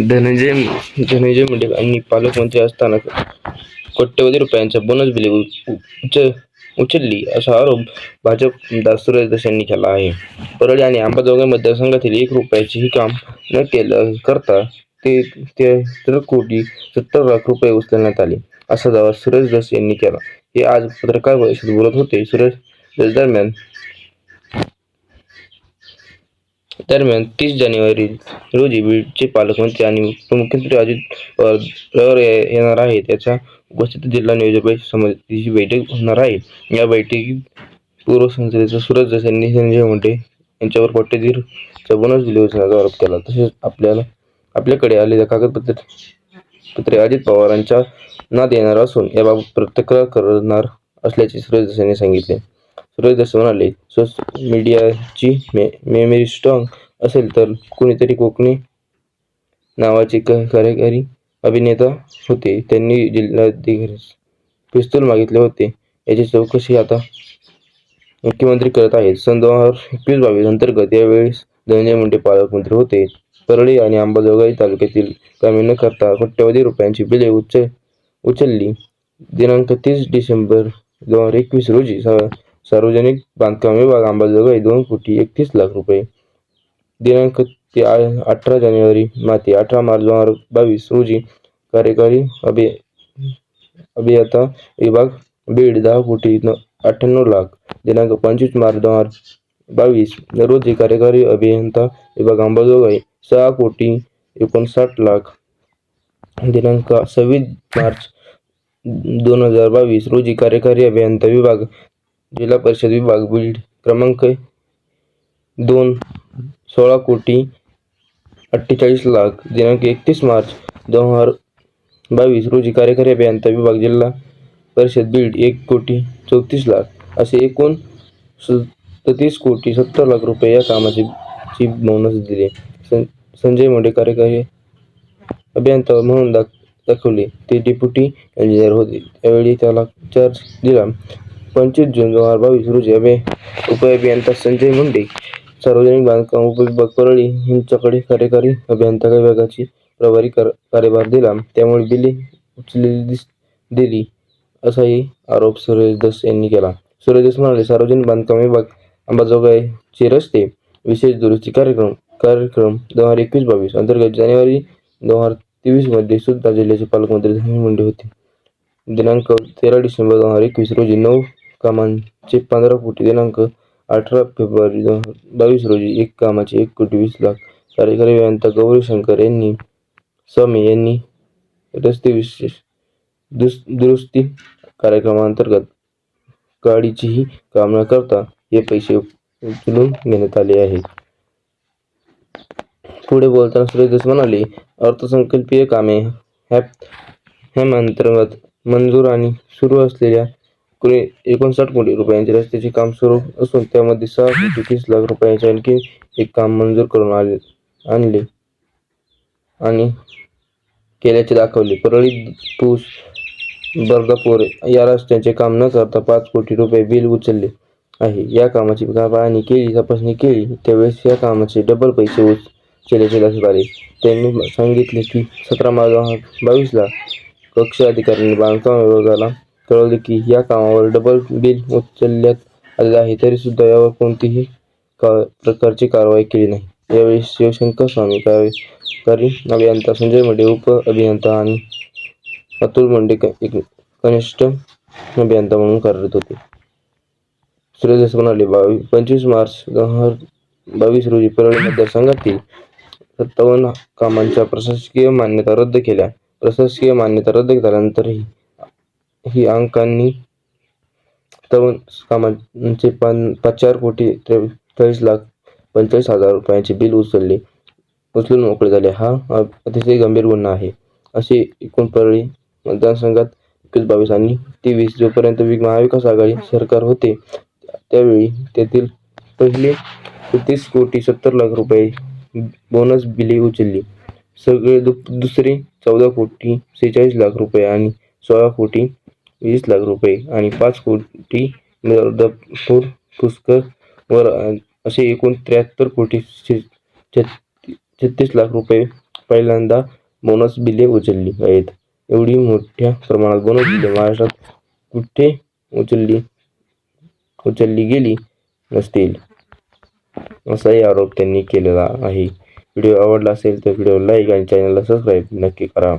धनंजय धनंजय मुंडे यांनी पालकमंत्री असताना कोट्यवधी रुपयांच्या बोनस बिले उ- उच उचलली असा आरोप भाजप आमदार दस यांनी केला आहे. परळी आणि अंबाजोगाई मतदारसंघातील एक रुपयाचेही काम न केलं करता ते तेहत्तर कोटी सत्तर लाख रुपये उचलण्यात आले असा दावा सुरेश दस यांनी केला. हे आज पत्रकार परिषदेत बोलत होते. सुरेश दस दरम्यान दरम्यान तीस जानेवारी रोजी बीडचे पालकमंत्री आणि उपमुख्यमंत्री अजित पवार येणार आहेत. त्याच्या उपस्थितीत जिल्हा नियोजन परिषद समितीची बैठक होणार आहे. या बैठकीत पूर्व संसदेचा सुरज दस यांनी संजय मुंडे यांच्यावर कोट्यधीरचा बोनस दिले उचलण्याचा आरोप केला. तसेच आपल्याला आपल्याकडे आलेल्या कागदपत्र पत्रे अजित पवारांच्या नाद येणार असून याबाबत तक्रार करणार असल्याचे सुरज यांनी सांगितले. सुरेश म्हणाले सोशल मीडियाची मे मेमरी स्ट्रॉंग असेल तर कुणीतरी कोकणी नावाचे क- कार्यकारी अभिनेता होते. त्यांनी जिल्हाधिकाऱ्यास पिस्तूल मागितले होते. याची चौकशी आता मुख्यमंत्री करत आहेत. सन दोन हजार एकवीस बावीस अंतर्गत यावेळेस धनंजय मुंडे पालकमंत्री होते. परळी आणि अंबाजोगाई तालुक्यातील कामे न करता कोट्यवधी रुपयांची बिले उच्च उचलली. दिनांक तीस डिसेंबर दोन हजार एकवीस रोजी सार्वजनिक बांधकाम विभाग अंबाजोगाई दोन कोटी एकतीस लाख रुपये. दिनांक ते अठरा जानेवारी माते अठरा मार्च दोन हजार बावीस रोजी कार्यकारी अभि अभियंता विभाग बीड दहा कोटी न अठ्ठ्याण्णव लाख. दिनांक पंचवीस मार्च दोन हजार बावीस रोजी कार्यकारी अभियंता विभाग अंबाजोगाई सहा कोटी एकोणसाठ लाख. दिनांक सव्वीस मार्च दोन हजार बावीस रोजी कार्यकारी अभियंता विभाग जिल्हा परिषद विभाग बीड क्रमांक दोन सोळा कोटी अठ्ठेचाळीस लाख दिनांक एकतीस मार्च दोन हजार बावीस रोजी कार्यकारी अभियंता विभाग जिल्हा परिषद बीड एक कोटी चौतीस लाख असे एकूण सदतीस कोटी सत्तर लाख रुपये या कामाचे ची बोनस दिले. सं संजय मुंडे कार्यकारी अभियंता म्हणून दाख दाखवले. ते डेप्युटी इंजिनियर होते. त्यावेळी त्याला चार्ज दिला. पंचवीस जून दोन हजार बावीस रोजी अभि उपअभियंता संजय मुंडे सार्वजनिक बांधकाम उपविभाग परळी यांच्याकडे कार्यकारी अभियंता विभागाची प्रभारी कर कार्यभार दिला. त्यामुळे बिले उचललेली दिस दिली असाही आरोप सुरेश दस यांनी केला. सुरेश दस म्हणाले सार्वजनिक बांधकाम विभाग अंबाजोगाईचे रस्ते विशेष दुरुस्ती कार्यक्रम कार्यक्रम दोन हजार एकवीस बावीस अंतर्गत जानेवारी दोन हजार तेवीसमध्ये सुद्धा जिल्ह्याचे पालकमंत्री धनंजय मुंडे होते. दिनांक तेरा डिसेंबर दोन हजार एकवीस रोजी नऊ कामांचे पंधरा कोटी दिनांक अठरा फेब्रुवारी दोन हजार बावीस रोजी एक कामाचे एक कोटी वीस लाख कार्यकारी अभियंता गौरी शंकर यांनी स्वामी यांनी रस्ते विशेष दुस दुरुस्ती कार्यक्रमांतर्गत गाडीचीही काम न करता हे पैसे उचलून घेण्यात आले आहेत. पुढे बोलताना सुरेश म्हणाले अर्थसंकल्पीय कामे हॅप अंतर्गत मंजूर आणि सुरू असलेल्या कुणी एकोणसाठ कोटी रुपयांचे रस्त्याचे काम सुरू असून त्यामध्ये सहा कोटी तीस लाख रुपयांचे आणखी एक काम मंजूर करून आले आणले. आणि केल्याचे दाखवले. परळी पूस बर्दापूर या रस्त्याचे काम न करता पाच कोटी रुपये बिल उचलले आहे. या कामाची पाहणी केली तपासणी केली. त्यावेळेस या कामाचे डबल पैसे उचलल्याचे लक्षात आले. त्यांनी सांगितले की सतरा मार्च बावीसला कक्ष अधिकाऱ्यांनी बांधकाम विभागाला कळवले की या कामावर डबल बिल उचलण्यात आले आहे. तरी सुद्धा यावर कोणतीही का प्रकारची कारवाई केली नाही. यावेळी शिवशंकर स्वामी कार्यकारी अभियंता संजय मुंडे उप अभियंता आणि अतुल मुंडे एक कनिष्ठ अभियंता म्हणून कार्यरत होते. सुरेश म्हणाले बावीस पंचवीस मार्च दोन हजार बावीस रोजी परळी मतदारसंघातील सत्तावन्न कामांच्या प्रशासकीय मान्यता रद्द केल्या. प्रशासकीय मान्यता रद्द झाल्यानंतरही ही अंकांनी तरुण कामांचे पाच पाच चार कोटी चाळीस लाख पंचेचाळीस हजार रुपयांचे बिल उचलले उचलून मोकळे झाले. हा अतिशय गंभीर गुन्हा आहे. असे एकूण परळी मतदारसंघात एकवीस बावीस आणि तेवीस जोपर्यंत वि- महाविकास आघाडी सरकार होते त्यावेळी तेथील पहिले तीस कोटी सत्तर लाख रुपये बोनस बिले उचलली. सगळे दु दुसरे चौदा कोटी सेहेचाळीस लाख रुपये आणि सोळा कोटी वीस लाख रुपये आणि पाच कोटी नर्दपूर पुष्कर वर असे एकूण त्र्याहत्तर कोटी छत्तीस लाख रुपये पहिल्यांदा बोनस बिले उचलली आहेत. एवढी मोठ्या प्रमाणात बोनस बिले महाराष्ट्रात कुठे उचलली उचलली गेली नसतील? असाही आरोप त्यांनी केलेला आहे. व्हिडिओ आवडला असेल तर व्हिडिओ लाईक आणि चॅनलला सबस्क्राईब नक्की करा.